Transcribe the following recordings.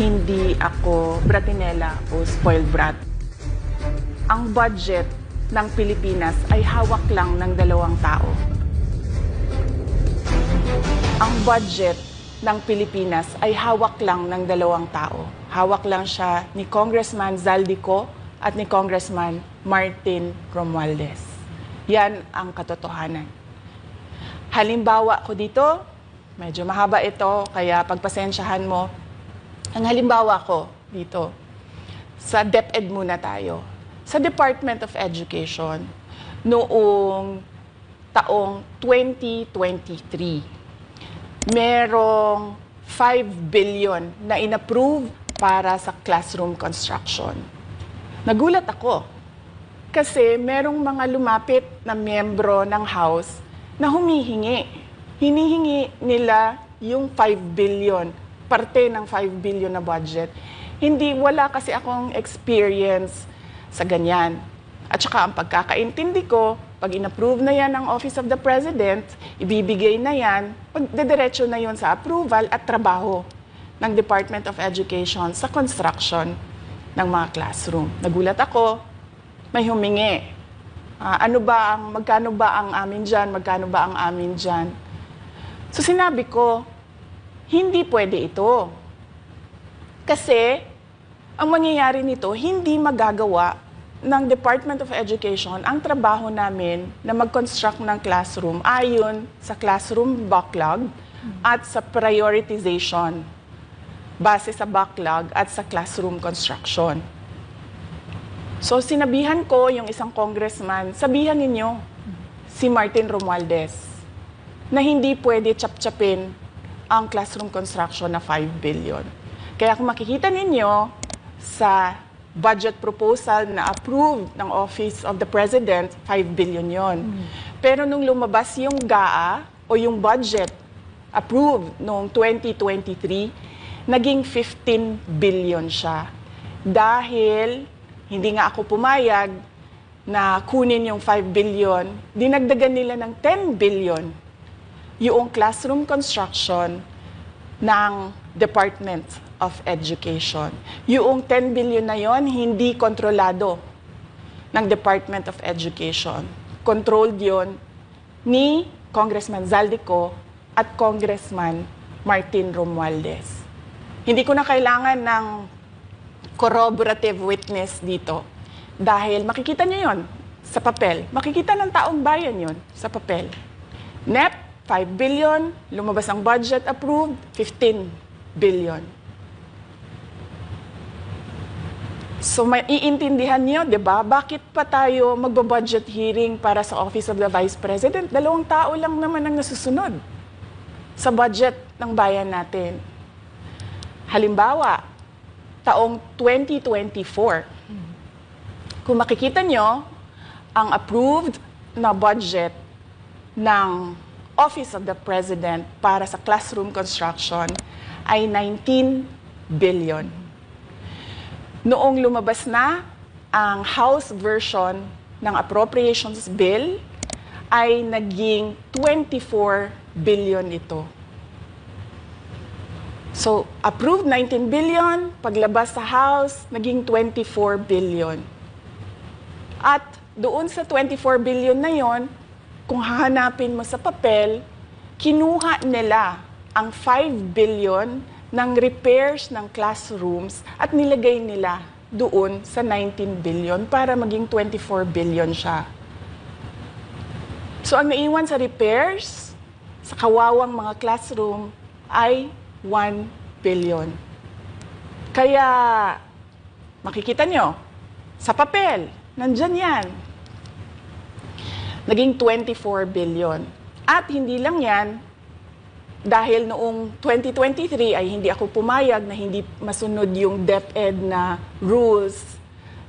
hindi ako bratinela o spoiled brat. Ang budget ng Pilipinas ay hawak lang ng dalawang tao. Ang budget ng Pilipinas ay hawak lang ng dalawang tao. Hawak lang siya ni Congressman Zaldico at ni Congressman Martin Romualdez. Yan ang katotohanan. Halimbawa ko dito, medyo mahaba ito, kaya pagpasensyahan mo. Ang halimbawa ko dito, sa DepEd muna tayo. Sa Department of Education, noong taong 2023, merong 5 billion na inapprove para sa classroom construction. Nagulat ako kasi merong mga lumapit na miyembro ng House na humihingi. Hinihingi nila yung 5 billion, parte ng 5 billion na budget. Hindi, wala kasi akong experience sa ganyan. At saka ang pagkakaintindi ko, pag inapprove na yan ng Office of the President, ibibigay na yan, pagdediretso na yon sa approval at trabaho ng Department of Education sa construction ng mga classroom. Nagulat ako, may humingi. Ah, ano ba ang, magkano ba ang amin dyan, magkano ba ang amin dyan? So sinabi ko, hindi pwede ito. Kasi, ang mangyayari nito, hindi magagawa ng Department of Education ang trabaho namin na mag-construct ng classroom ayon sa classroom backlog at sa prioritization base sa backlog at sa classroom construction. So sinabihan ko yung isang congressman, sabihan ninyo si Martin Romualdez na hindi pwede chap-chapin ang classroom construction na 5 billion. Kaya kung makikita ninyo sa budget proposal na approved ng Office of the President, 5 billion yon. Pero nung lumabas yung GAA o yung budget approved noong 2023, naging 15 billion siya. Dahil hindi nga ako pumayag na kunin yung 5 billion, dinagdagan nila ng 10 billion yung classroom construction ng Department of Education. Yung 10 billion na yon hindi kontrolado ng Department of Education. Controlled yon ni Congressman Zaldico at Congressman Martin Romualdez. Hindi ko na kailangan ng corroborative witness dito dahil makikita niyo yon sa papel. Makikita ng taong bayan yon sa papel. NEP, 5 billion. Lumabas ang budget approved, 15 billion. So may iintindihan niyo, 'di ba? Bakit pa tayo magbo-budget hearing para sa Office of the Vice President? Dalawang tao lang naman ang nasusunod sa budget ng bayan natin. Halimbawa, taong 2024. Kung makikita nyo, ang approved na budget ng Office of the President para sa classroom construction ay 19 billion. Noong lumabas na ang House version ng Appropriations Bill ay naging 24 billion ito. So, approved 19 billion, paglabas sa House, naging 24 billion. At doon sa 24 billion na yon, kung hahanapin mo sa papel, kinuha nila ang 5 billion ng repairs ng classrooms at nilagay nila doon sa 19 billion para maging 24 billion siya. So ang naiwan sa repairs, sa kawawang mga classroom, ay 1 billion. Kaya, makikita nyo, sa papel, nandyan yan. Naging 24 billion. At hindi lang yan, dahil noong 2023 ay hindi ako pumayag na hindi masunod yung DepEd na rules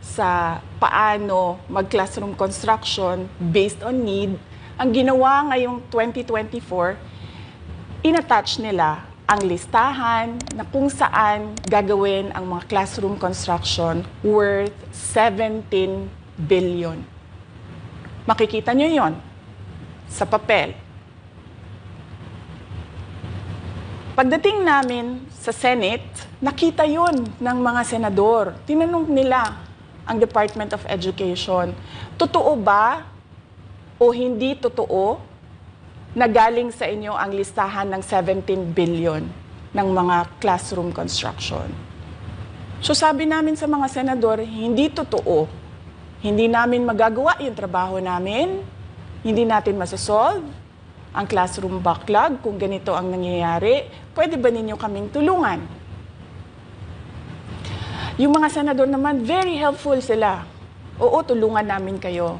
sa paano mag-classroom construction based on need, ang ginawa ngayong 2024, inattach nila ang listahan na kung saan gagawin ang mga classroom construction worth 17 billion. Makikita nyo yon sa papel. Pagdating namin sa Senate, nakita yun ng mga senador. Tinanong nila ang Department of Education, totoo ba o hindi totoo na galing sa inyo ang listahan ng 17 billion ng mga classroom construction? So sabi namin sa mga senador, hindi totoo. Hindi namin magagawa yung trabaho namin. Hindi natin masasolve ang classroom backlog kung ganito ang nangyayari. Pwede ba ninyo kaming tulungan? Yung mga senador naman, very helpful sila. Oo, tulungan namin kayo.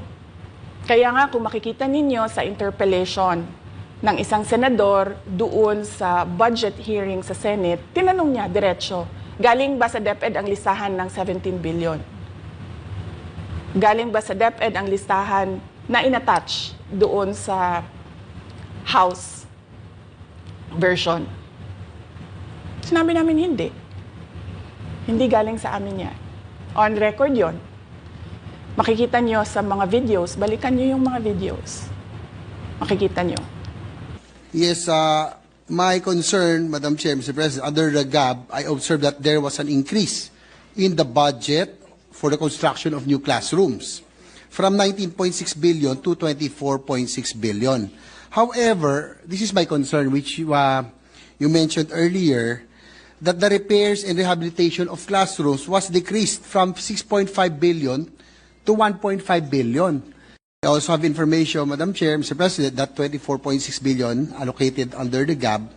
Kaya nga kung makikita ninyo sa interpellation ng isang senador doon sa budget hearing sa Senate, tinanong niya diretso, galing ba sa DepEd ang listahan ng 17 billion? Galing ba sa DepEd ang listahan na inattach doon sa House version? Sinabi namin hindi. Hindi galing sa amin yan. On record yon. Makikita nyo sa mga videos, balikan nyo yung mga videos. Makikita nyo. Yes, uh, my concern, Madam Chair, Mr. President, under the GAB, I observed that there was an increase in the budget for the construction of new classrooms from 19.6 billion to 24.6 billion. However, this is my concern, which uh, you mentioned earlier, that the repairs and rehabilitation of classrooms was decreased from 6.5 billion to 1.5 billion. I also have information, Madam Chair, Mr. President, that 24.6 billion allocated under the GAB,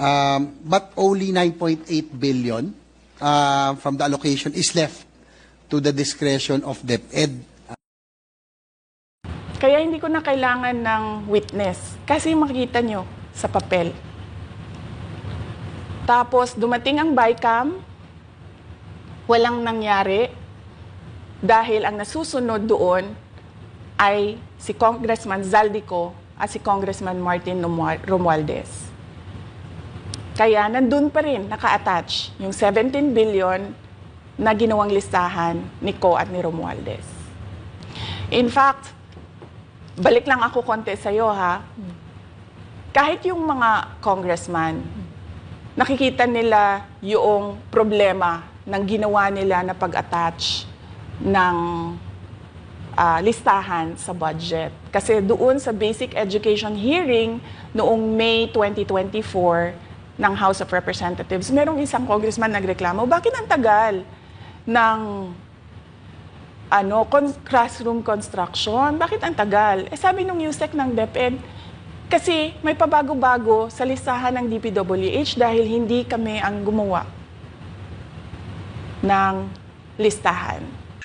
um, but only 9.8 billion uh, from the allocation is left to the discretion of DepEd. Kaya hindi ko na kailangan ng witness. Kasi makikita nyo sa papel. Tapos dumating ang BICAM, walang nangyari dahil ang nasusunod doon ay si Congressman Zaldico at si Congressman Martin Romual- Romualdez. Kaya nandun pa rin naka-attach yung 17 billion na ginawang listahan ni Co at ni Romualdez. In fact, balik lang ako konti sa'yo ha. Kahit yung mga congressman, nakikita nila yung problema ng ginawa nila na pag-attach ng ah, listahan sa budget. Kasi doon sa basic education hearing noong May 2024 ng House of Representatives, merong isang congressman nagreklamo, bakit ang tagal ng ano, con- classroom construction. Bakit ang tagal? Eh sabi nung USEC ng DepEd, kasi may pabago-bago sa listahan ng DPWH dahil hindi kami ang gumawa ng listahan.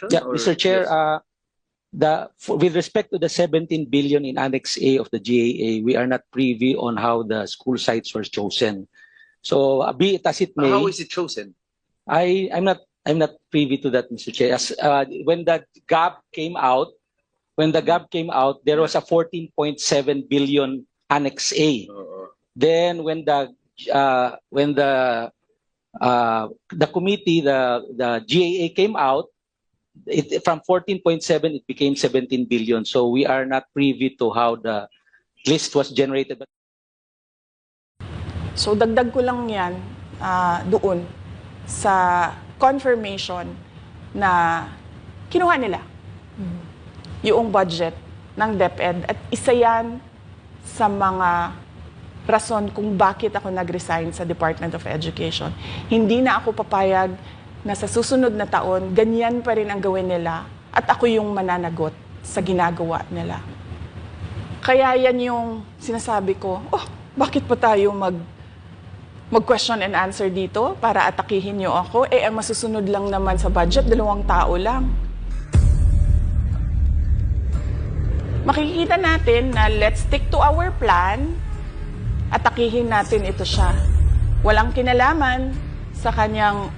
Yeah, Mr. Chair, uh, the, for- with respect to the 17 billion in Annex A of the GAA, we are not privy on how the school sites were chosen. So uh, be it as it may, How is it chosen? I, I'm not, I'm not privy to that, Mr. Chair. As, uh, when the gap came out, when the gap came out, there was a 14.7 billion Annex A. Oo. Then when the uh, when the uh, the committee, the the GAA came out, it, from 14.7 it became 17 billion. So we are not privy to how the list was generated. So dagdag ko lang yan ah, doon sa confirmation na kinuha nila yung budget ng DepEd at isa yan sa mga rason kung bakit ako nag-resign sa Department of Education. Hindi na ako papayag na sa susunod na taon, ganyan pa rin ang gawin nila at ako yung mananagot sa ginagawa nila. Kaya yan yung sinasabi ko, oh, bakit pa tayo mag mag-question and answer dito para atakihin niyo ako? Eh, ang masusunod lang naman sa budget, dalawang tao lang. Makikita natin na let's stick to our plan, atakihin natin ito siya. Walang kinalaman sa kanyang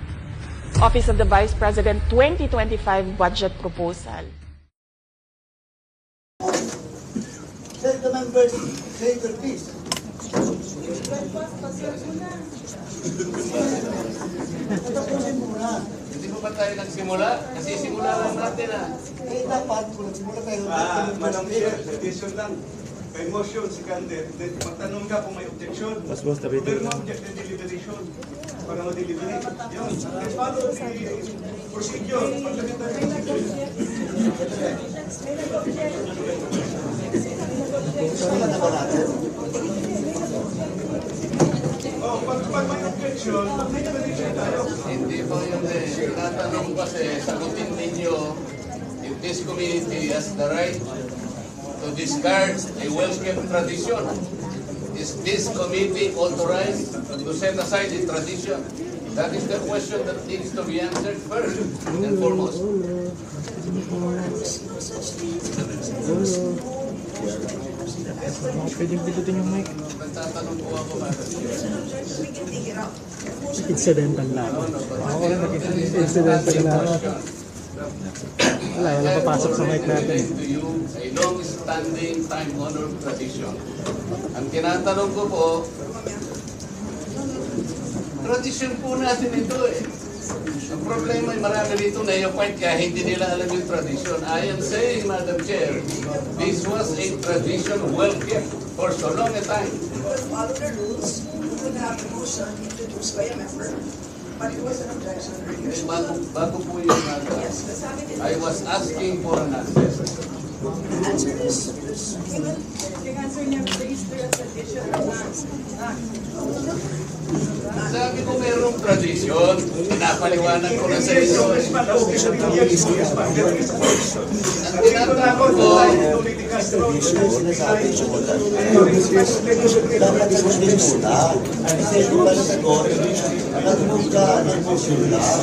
Office of the Vice President 2025 budget proposal. Let the members say their piece. Tatapusin muna. Hindi mo ba tayo nagsimula? Kasi simula lang natin ah. Eh, dapat kung nagsimula tayo, Ah, Madam Chair, suggestion lang. may motion si then magtanong ka kung may objection. Mas boss, tabi Pero object na deliberation para ma-deliberate. Yun. And follow the procedure. Pagdating tayo sa procedure. Oh, pag, pag may objection, may deliberation tayo. Hindi po yun eh. Tinatanong kasi, sagutin ninyo if this community has the right to discard a well-kept tradition. Is this committee authorized to set aside the tradition? That is the question that needs to be answered first and foremost. Pwedeng pindutin yung mic. Nagtatanong po ako, Chair. Incidental lang. Ako rin nag-incidental lang. Wala, wala papasok sa mic natin. To a long-standing, time-honored tradition. Ang tinatanong ko po, tradition po natin ito eh. Ang problema ay marami dito neophyte kaya hindi nila alam yung tradition. I am saying, Madam Chair, this was a tradition well kept for so long a time. follow the rules, we would have a motion introduced by a member, but it was an objection Bago, bago po yung nasa, Yes, I was asking for an answer. answer is, is given. Sabi ko merong tradisyon, pinapaliwanag ko na sa inyo. Ang tinatanong ko, Dapat muna. Kasi di ba nasagot? Nag-move ka, nag-motion lang.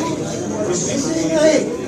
Hindi nga eh.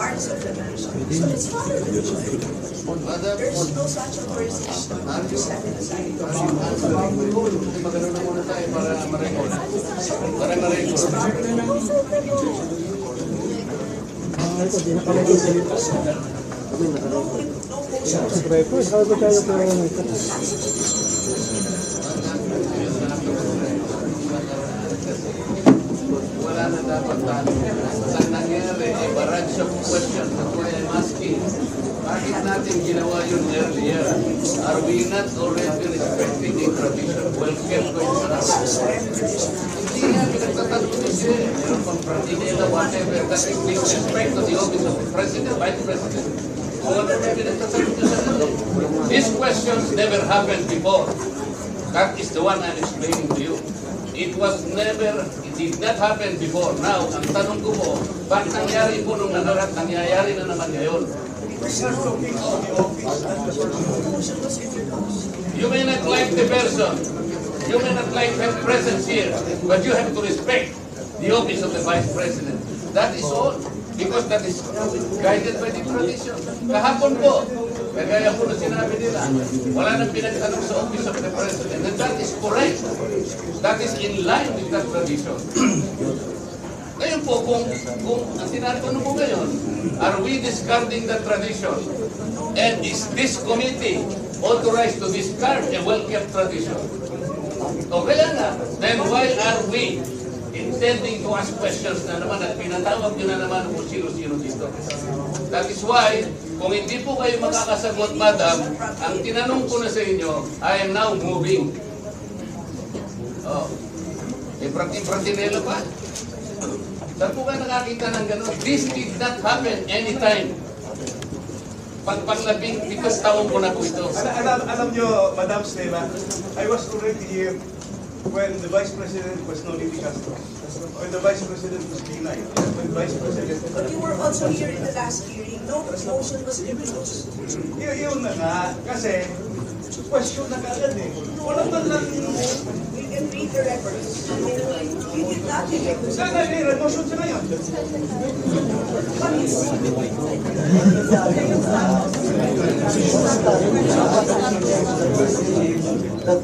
parts of the motion. So it's not a Madam, There's no such authorization to set it aside. po ng Wala na dapat tayo. Ang nangyari, of questions. That's why I'm asking. Bakit natin ginawa yun earlier? Are we not already respecting a tradition well kept ko yung Hindi nga pinagtatanong ni siya. eh. Meron pang pratinela, whatever. That is disrespect to the office of the President, Vice President. So ano na pinagtatanong niya sa kanila? These questions never happened before. That is the one I'm explaining to you. It was never, it did not happen before. Now, ang tanong ko po, bakit nangyari po nung nakaraan, nangyayari na naman ngayon? You may not like the person, you may not like her presence here, but you have to respect the office of the Vice President. That is all, because that is guided by the tradition. Kahapon po, kagaya po na sinabi nila, wala nang pinagtanong sa office of the President, and that is correct. That is in line with that tradition. Ngayon po, kung, kung ang tinatanong mo ngayon, are we discarding the tradition? And is this committee authorized to discard a well-kept tradition? O kaya nga, then why are we intending to ask questions na naman at pinatawag nyo na naman kung sino-sino dito? That is why, kung hindi po kayo makakasagot, madam, ang tinanong ko na sa inyo, I am now moving. Oh. Eh, prati-pratinela pa. Saan po ba nakakita ng gano'n? This did not happen anytime. Pagpaglabing, because taon ko na po ito. Alam, alam, alam nyo, Madam Stella, I was already here when the Vice President was Noli Castro. When the Vice President was Binay. When Vice President... But you were also here in the last hearing, no motion was introduced. Yun, yun na nga, kasi question na kagad eh. Wala man lang... You can read the records. You did not introduce. Sana eh, motion sa ngayon. that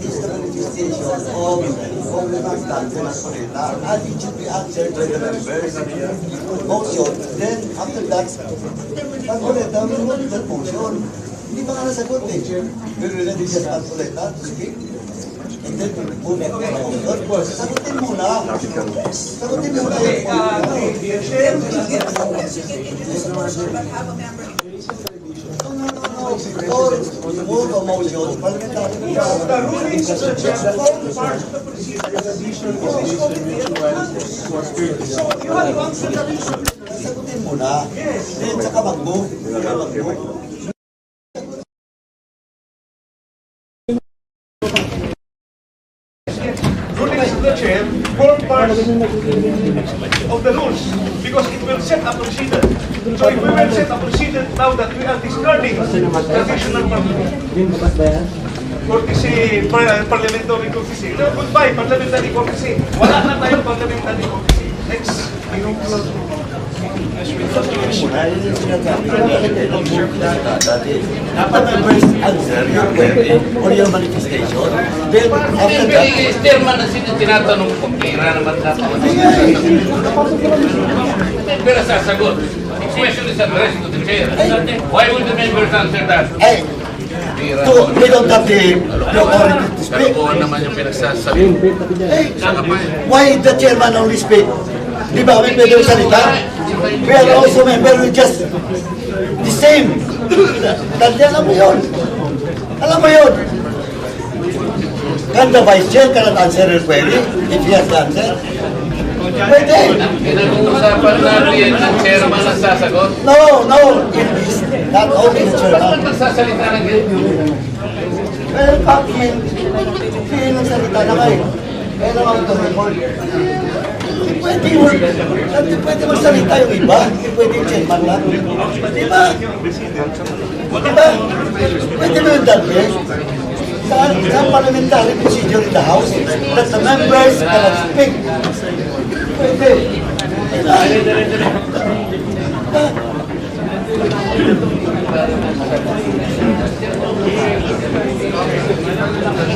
is the manifestation of, of the Constance Napolita. And it should be answered by the members. Motion, then after that, Napolita will vote that motion. Hindi pa nga nasagot eh. Will we let just Napolita to speak? And then we will move on to the motion. Sagutin muna. Sagutin muna yung Then we get the can introduce the motion, but have a member Or you move a motion, parliamentary. The of the chair form part of the procedure. So you have to answer the reason. Sagutin muna. Then saka mag-move. Saka mag-move. Rulings of the chair form part of the rules because it will set a procedure. So if we will set a procedure now that we are discarding traditional courtesy, par- parliamentary courtesy. No, goodbye, parliamentary courtesy. Wala na tayong parliamentary courtesy. Next. Muna, yun yung sinasabi. Dapat the first answer your query or your manifestation. Then after that, Eh, chairman ang tinatanong ko, pera naman dapat. Pero sasagot. The question is addressed to the chair. Why would the members answer that? ay, to, they don't have the, the authority to speak. Kalokohan naman yung pinagsasabi. Hey, why the chairman only speak? Di ba, may pwede salita? We are also member, we just the same. Dati alam mo yun. Alam mo yun. Can the vice chair cannot answer your query if he has the answer? Pwede. Pinag-uusapan natin ang chairman ang sasagot. No, no, it is not only the Ba't chairman. nagsasalita ng ganyan? Well, bakit? Hindi ng salita na kayo. Naman ito report. Hindi pwede mo, hindi pwede magsalita yung iba. Hindi pwede yung chairman lang. Di ba? Di ba? Pwede mo yung dati. Sa, sa parliamentary procedure in the House that the members cannot speak. Pwede. Di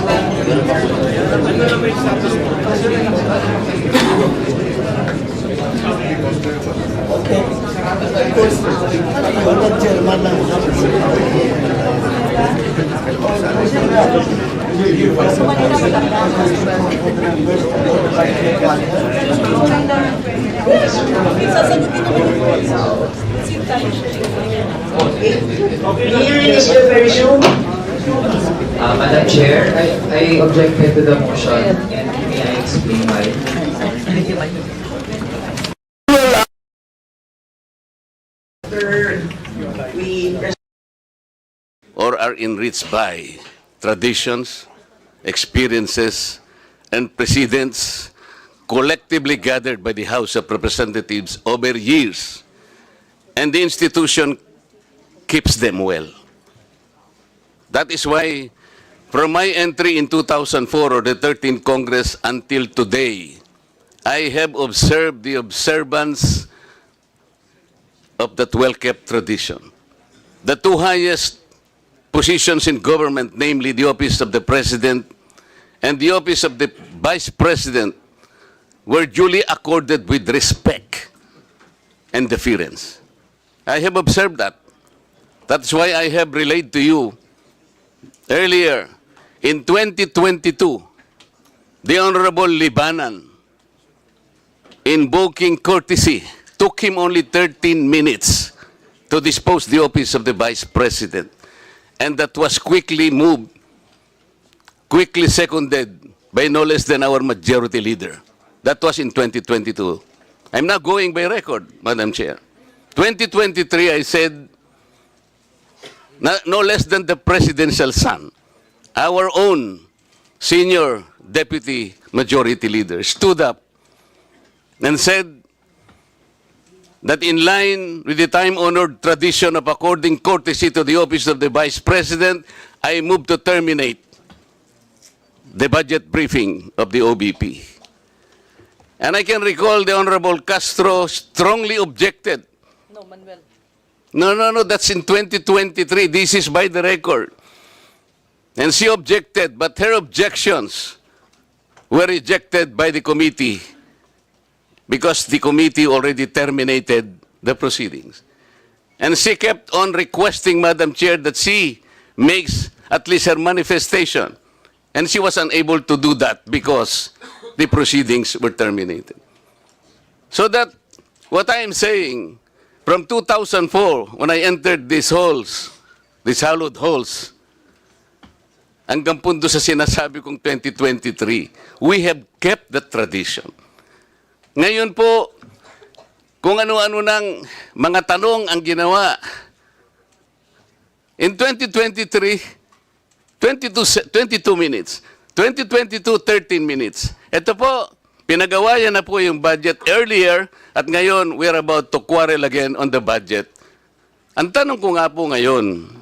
ba? Okay. Because, ano yun, Uh, Madam Chair, I, I objected to the motion and may I explain why? or are enriched by traditions, experiences, and precedents collectively gathered by the House of Representatives over years, and the institution keeps them well. That is why, from my entry in 2004 or the 13th Congress until today, I have observed the observance of that well-kept tradition. The two highest positions in government, namely the office of the President and the office of the Vice President, were duly accorded with respect and deference. I have observed that. That's why I have relayed to you earlier in 2022, the Honorable Libanan, invoking courtesy, took him only 13 minutes to dispose the office of the Vice President. And that was quickly moved, quickly seconded by no less than our majority leader. That was in 2022. I'm not going by record, Madam Chair. 2023, I said, no less than the presidential son, our own senior deputy majority leader, stood up and said that in line with the time-honored tradition of according courtesy to the office of the Vice President, I move to terminate the budget briefing of the OBP. And I can recall the Honorable Castro strongly objected. No, Manuel. No, no, no, that's in 2023. This is by the record. And she objected, but her objections were rejected by the committee because the committee already terminated the proceedings. And she kept on requesting, Madam Chair, that she makes at least her manifestation. And she was unable to do that because the proceedings were terminated. So that what I am saying, from 2004, when I entered these halls, these hallowed halls, hanggang pundo sa sinasabi kong 2023, we have kept the tradition. Ngayon po, kung ano-ano ng mga tanong ang ginawa, in 2023, 22, se- 22 minutes. 2022, 13 minutes. Ito po, pinagawa yan na po yung budget earlier at ngayon we're about to quarrel again on the budget. Ang tanong ko nga po ngayon,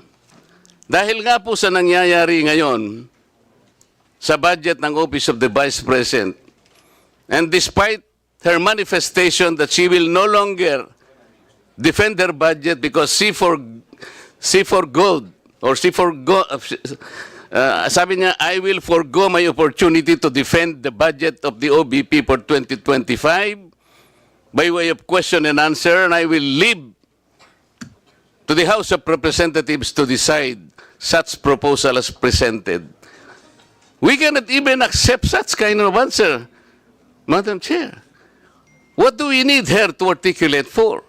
dahil nga po sa nangyayari ngayon sa budget ng Office of the Vice President, and despite her manifestation that she will no longer defend her budget because she for she forgoed or she forgo uh, sabi niya I will forgo my opportunity to defend the budget of the OBP for 2025 by way of question and answer and I will leave to the House of Representatives to decide such proposal as presented. We cannot even accept such kind of answer, Madam Chair. What do we need her to articulate for?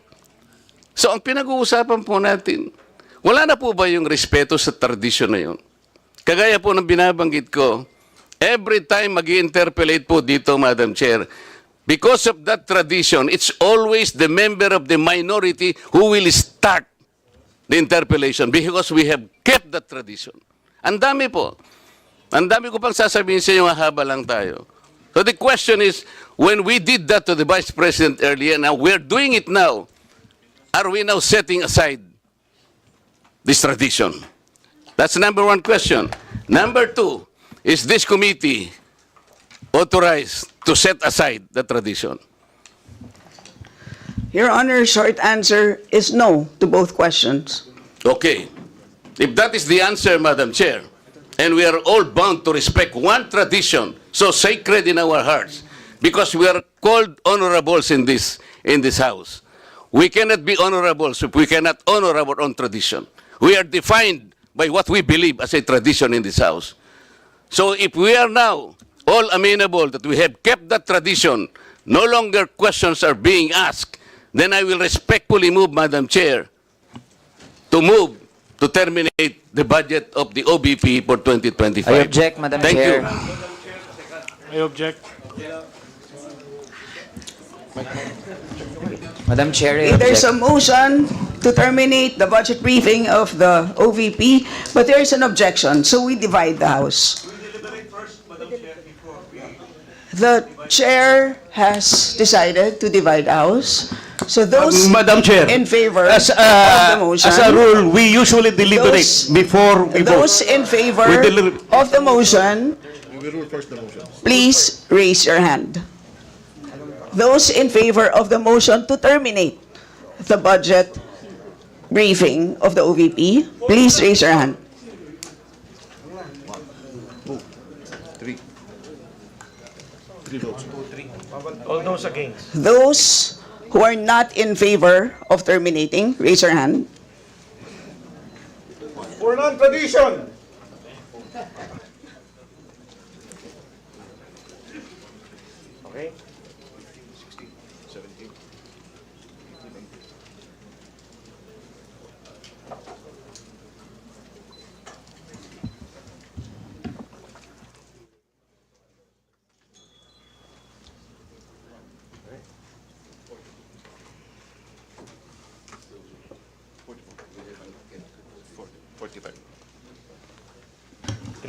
So ang pinag-uusapan po natin, wala na po ba yung respeto sa tradisyon na yun? Kagaya po ng binabanggit ko, every time mag interpellate po dito, Madam Chair, because of that tradition, it's always the member of the minority who will start the interpellation because we have kept that tradition. Ang dami po. Ang dami ko pang sasabihin sa inyo, haba lang tayo. So the question is, when we did that to the Vice President earlier, now we're doing it now, are we now setting aside this tradition? That's number one question. Number two, is this committee authorized to set aside the tradition? Your Honor, short answer is no to both questions. Okay. If that is the answer, Madam Chair, and we are all bound to respect one tradition so sacred in our hearts, because we are called honorables in this, in this house. We cannot be honorables if we cannot honor our own tradition. We are defined by what we believe as a tradition in this house. So if we are now all amenable that we have kept that tradition, no longer questions are being asked, then I will respectfully move, Madam Chair, to move to terminate the budget of the OBP for 2025. I object, Madam Thank Chair. you. I object. Madam Chair, I There's a object. motion to terminate the budget briefing of the OVP, but there is an objection, so we divide the House. The chair has decided to divide House, so those Madam Chair, in favor of the uh, motion. as a rule, we usually deliberate Those- before we vote. Those in favor We deliver- of the motion, please raise your hand. Those in favor of the motion to terminate the budget briefing of the OVP, please raise your hand. All those against. Those who are not in favor of terminating, raise your hand. For non-tradition.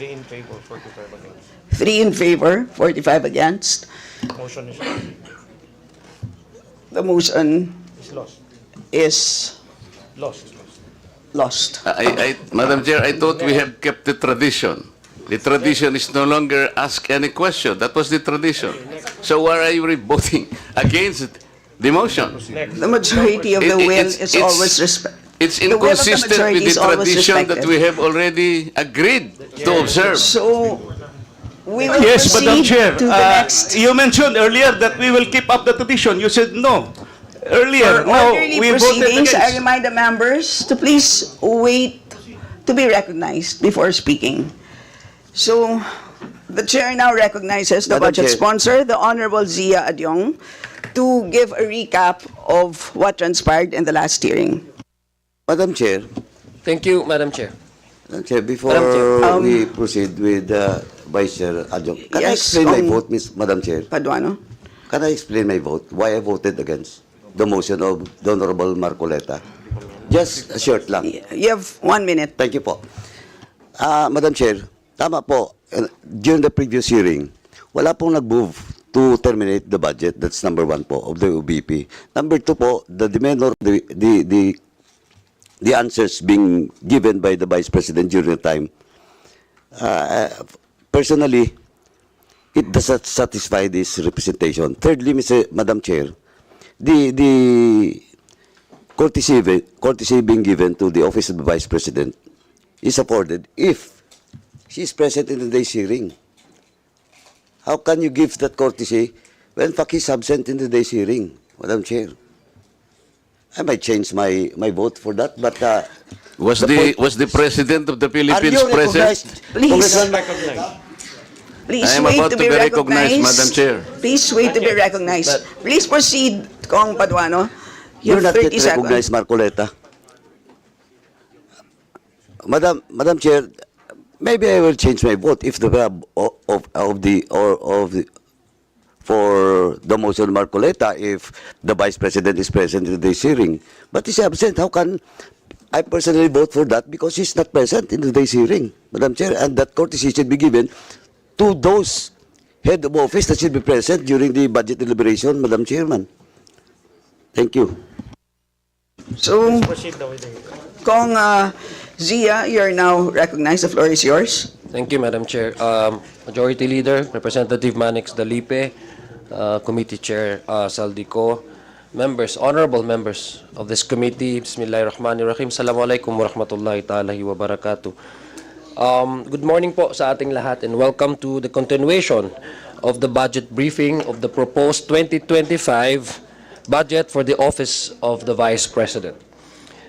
Three in favor, 45 against. Three in favor, 45 against. Motion is The motion is lost. is Lost. lost. I, I, Madam Chair, I thought we have kept the tradition. The tradition is no longer ask any question. That was the tradition. So why are you voting against the motion? The majority of the It- it- will it's- is it's- always respect. It's The will of the inconsistent majority with is the always tradition that respected. we have already agreed to observe. So, we will Yes, Madam proceed Chair. to the Uh, next. You mentioned earlier that we will keep up the tradition. You said no. Earlier, For now, orderly we voted proceedings, I against. remind the members to please wait to be recognized before speaking. So, the chair now recognizes the Madam budget Chair. sponsor, the Honorable Zia Adyong, to give a recap of what transpired in the last hearing. Madam Chair, Thank you, Madam Chair. Madam Chair, before Madam Chair. Um, we proceed with uh, Vice Chair Adjong, can I Yes, explain my um, vote, Miss Madam Chair? Paduano? Can I explain my vote? Why I voted against the motion of the Honorable Marcoleta? Just a short lang. You have one minute. Thank you po. Ah, Madam Chair, tama po. Uh, During the previous hearing, wala pong nag-move to terminate the budget. That's number one po of the OBP. Number two po, the demand or the, the, the, the answers being given by the Vice President during the time. Uh, personally, it does not satisfy this representation. Thirdly, Mr. Madam Chair, the, the courtesy, courtesy being given to the office of the Vice President is afforded if she is present in the day's hearing. How can you give that courtesy when Faki is absent in the day's hearing, Madam Chair? I might change my, my vote for that, but uh, Was The the, point- was the President of the are Philippines you present? recognized? Please. Congressman- Please I am wait about to to be be recognized, recognized. Madam Chair. Please wait to be recognized. Please proceed, Kong Paduano. You You're have not yet 30 seconds. recognized, Marcoleta. Madam, Madam Chair, maybe I will change my vote if the of, of, of the or of the for the motion Marcoleta if the Vice President is present in this hearing. But he's absent. How can I personally vote for that because he's not present in today's hearing, Madam Chair, and that courtesy should be given to those head of office that should be present during the budget deliberation, Madam Chairman. Thank you. So, Kong uh, Zia, you're now recognized. The floor is yours. Thank you, Madam Chair. Um, Majority Leader, Representative Manix Dalipe, uh, Committee Chair uh, Saldico, members, honorable members of this committee, Bismillahirrahmanirrahim. Assalamualaikum warahmatullahi ta'ala wa barakatuh. Um, good morning po sa ating lahat and welcome to the continuation of the budget briefing of the proposed 2025 budget for the Office of the Vice President.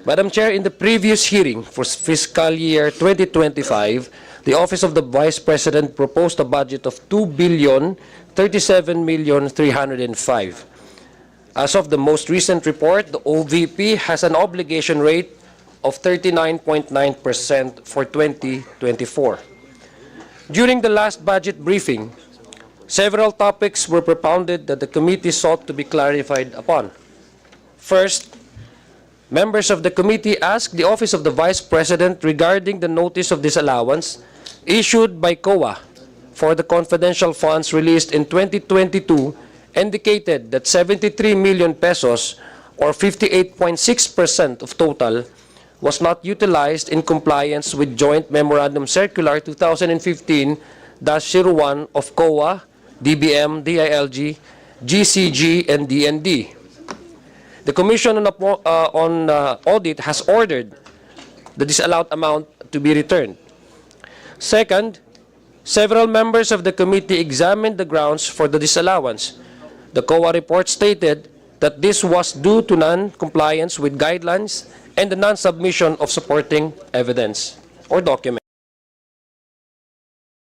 Madam Chair, in the previous hearing for fiscal year 2025, the Office of the Vice President proposed a budget of 2 billion 37 million 305. As of the most recent report, the OVP has an obligation rate of 39.9% for 2024. During the last budget briefing, several topics were propounded that the committee sought to be clarified upon. First, Members of the committee asked the Office of the Vice President regarding the notice of disallowance issued by COA for the confidential funds released in 2022 indicated that 73 million pesos or 58.6% of total was not utilized in compliance with Joint Memorandum Circular 2015-01 of COA, DBM, DILG, GCG, and DND. The Commission on, uh, on uh, Audit has ordered the disallowed amount to be returned. Second, several members of the committee examined the grounds for the disallowance. The COA report stated that this was due to non-compliance with guidelines and the non-submission of supporting evidence or documents.